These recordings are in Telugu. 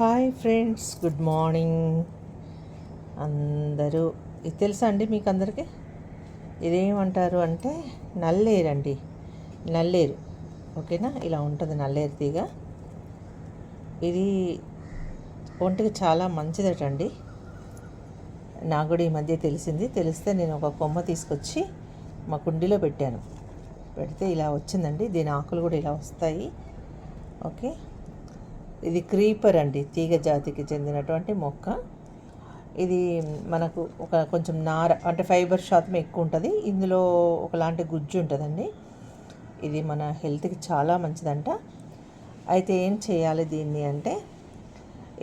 Hi friends good morning. అందరూ ఇది తెలుసా అండి మీకు అందరికీ ఇదేమంటారు అంటే నల్లేరు అండి. నల్లేరు ఓకేనా? ఇలా ఉంటుంది నల్లేరు తీగ. ఇది ఒంటికి చాలా మంచిదట అండి నాకు కూడా ఈ మధ్య తెలిసింది. తెలిస్తే నేను ఒక కొమ్మ తీసుకొచ్చి మా కుండీలో పెట్టాను. పెడితే ఇలా వచ్చిందండి. దీని ఆకులు కూడా ఇలా వస్తాయి. ఓకే? ఇది క్రీపర్ అండి తీగ జాతికి చెందినటువంటి మొక్క. ఇది మనకు ఒక కొంచెం నార అంటే ఫైబర్ శాతం ఎక్కువ ఉంటుంది. ఇందులో ఒకలాంటి గుజ్జు ఉంటుందండి. ఇది మన హెల్త్కి చాలా మంచిదంట. అయితే ఏం చేయాలి దీన్ని అంటే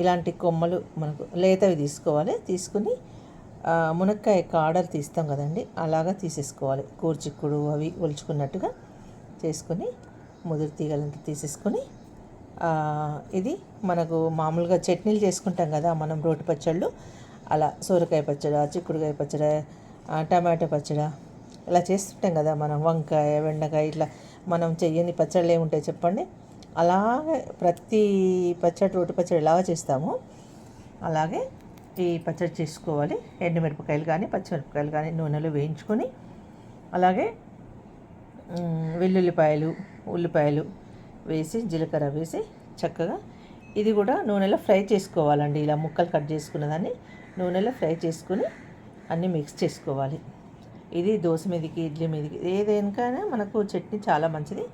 ఇలాంటి కొమ్మలు మనకు లేతవి తీసుకోవాలి. తీసుకుని మునక్కాయ కాడలు తీస్తాం కదండి అలాగా తీసేసుకోవాలి. కూర్చిక్కుడు అవి ఒలుచుకున్నట్టుగా చేసుకొని ముదురు తీగలంతా తీసేసుకొని ఇది మనకు మామూలుగా చట్నీలు చేసుకుంటాం కదా మనం రోటి పచ్చళ్ళు అలా సోరకాయ పచ్చడి చిక్కుడుకాయ పచ్చడి టమాటో పచ్చడి ఇలా చేస్తుంటాం కదా మనం వంకాయ బెండకాయ ఇట్లా మనం చెయ్యని పచ్చళ్ళు ఏముంటాయి చెప్పండి? అలాగే ప్రతి పచ్చడి రోటి పచ్చడి ఎలాగ చేస్తామో అలాగే ఈ పచ్చడి చేసుకోవాలి. ఎండుమిరపకాయలు కానీ పచ్చిమిరపకాయలు కానీ నూనెలో వేయించుకొని అలాగే వెల్లుల్లిపాయలు ఉల్లిపాయలు వేసి జీలకర్ర వేసి చక్కగా ఇది కూడా నూనెలో ఫ్రై చేసుకోవాలండి. ఇలా ముక్కలు కట్ చేసుకున్న దాన్ని నూనెలో ఫ్రై చేసుకుని అన్నీ మిక్స్ చేసుకోవాలి. ఇది దోశ మీదకి ఇడ్లీ మీదకి ఏదైనా మనకు చట్నీ చాలా మంచిది.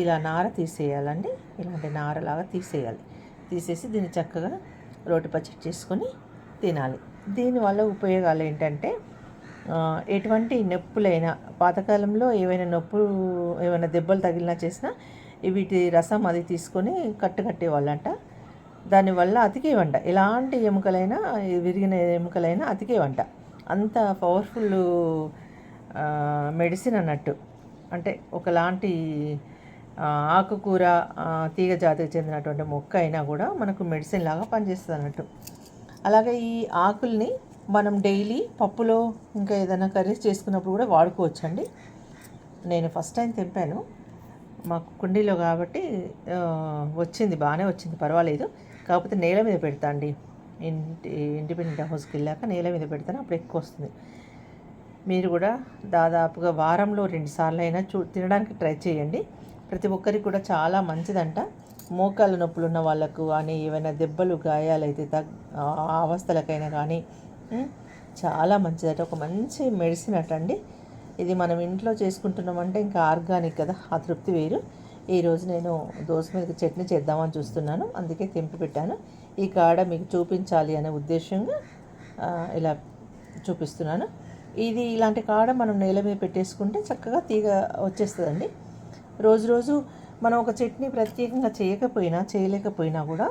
ఇలా నార తీసేయాలండి. ఇలాంటి నారలాగా తీసేయాలి. తీసేసి దీన్ని చక్కగా రోటి పచ్చడి చేసుకొని తినాలి. దీనివల్ల ఉపయోగాలు ఏంటంటే ఎటువంటి నొప్పులైనా పాతకాలంలో ఏవైనా నొప్పులు ఏమైనా దెబ్బలు తగిలినా చేసినా వీటి రసం అది తీసుకొని కట్టు కట్టేవాళ్ళంట. దానివల్ల అతికేవంట. ఎలాంటి ఎముకలైనా విరిగిన ఎముకలైనా అతికేవంట. అంత పవర్ఫుల్ మెడిసిన్ అన్నట్టు. అంటే ఒకలాంటి ఆకుకూర తీగ జాతికి చెందినటువంటి మొక్క అయినా కూడా మనకు మెడిసిన్ లాగా పనిచేస్తుంది అన్నట్టు. అలాగే ఈ ఆకుల్ని మనం డైలీ పప్పులో ఇంకా ఏదైనా కర్రీస్ చేసుకున్నప్పుడు కూడా వాడుకోవచ్చండి. నేను ఫస్ట్ టైం తెంపాను. మాకు కుండీలో కాబట్టి వచ్చింది బాగానే వచ్చింది పర్వాలేదు. కాకపోతే నేల మీద పెడతా అండి. ఇంటి ఇండిపెండెంట్ హౌస్కి వెళ్ళాక నేల మీద పెడతాను అప్పుడు ఎక్కువ వస్తుంది. మీరు కూడా దాదాపుగా వారంలో రెండు సార్లు అయినా చూ తినడానికి ట్రై చేయండి. ప్రతి ఒక్కరికి కూడా చాలా మంచిదంట. మోకాళ్ళ నొప్పులు ఉన్న వాళ్ళకు కానీ ఏమైనా దెబ్బలు గాయాలైతే తగ్ అవస్థలకైనా కానీ చాలా మంచిదట. ఒక మంచి మెడిసిన్ అటండి. అండి ఇది మనం ఇంట్లో చేసుకుంటున్నామంటే ఇంకా ఆర్గానిక్ కదా ఆ తృప్తి వేరు. ఈరోజు నేను దోశ మీద చట్నీ చేద్దామని చూస్తున్నాను అందుకే తెంపి పెట్టాను. ఈ కాడ మీకు చూపించాలి అనే ఉద్దేశంగా ఇలా చూపిస్తున్నాను. ఇది ఇలాంటి కాడ మనం నేల మీద పెట్టేసుకుంటే చక్కగా తీగ వచ్చేస్తుందండి. రోజు రోజు మనం ఒక చట్నీ ప్రత్యేకంగా చేయకపోయినా చేయలేకపోయినా కూడా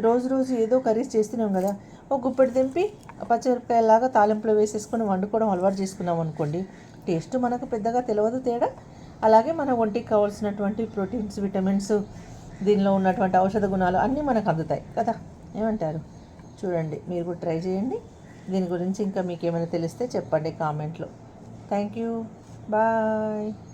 రోజు రోజు ఏదో కర్రీస్ చేస్తున్నాం కదా. ఒక గుప్పెడు తెంపి పచ్చిమిరపకాయలాగా తాలింపులో వేసేసుకొని వండుకోవడం అలవాటు చేసుకున్నాం అనుకోండి టేస్ట్ మనకు పెద్దగా తెలియదు తేడా. అలాగే మన ఒంటికి కావాల్సినటువంటి ప్రోటీన్స్ విటమిన్స్ దీనిలో ఉన్నటువంటి ఔషధ గుణాలు అన్నీ మనకు అందుతాయి కదా. ఏమంటారు? చూడండి మీరు కూడా ట్రై చేయండి. దీని గురించి ఇంకా మీకు ఏమైనా తెలిస్తే చెప్పండి కామెంట్లో. Thank you. బాయ్.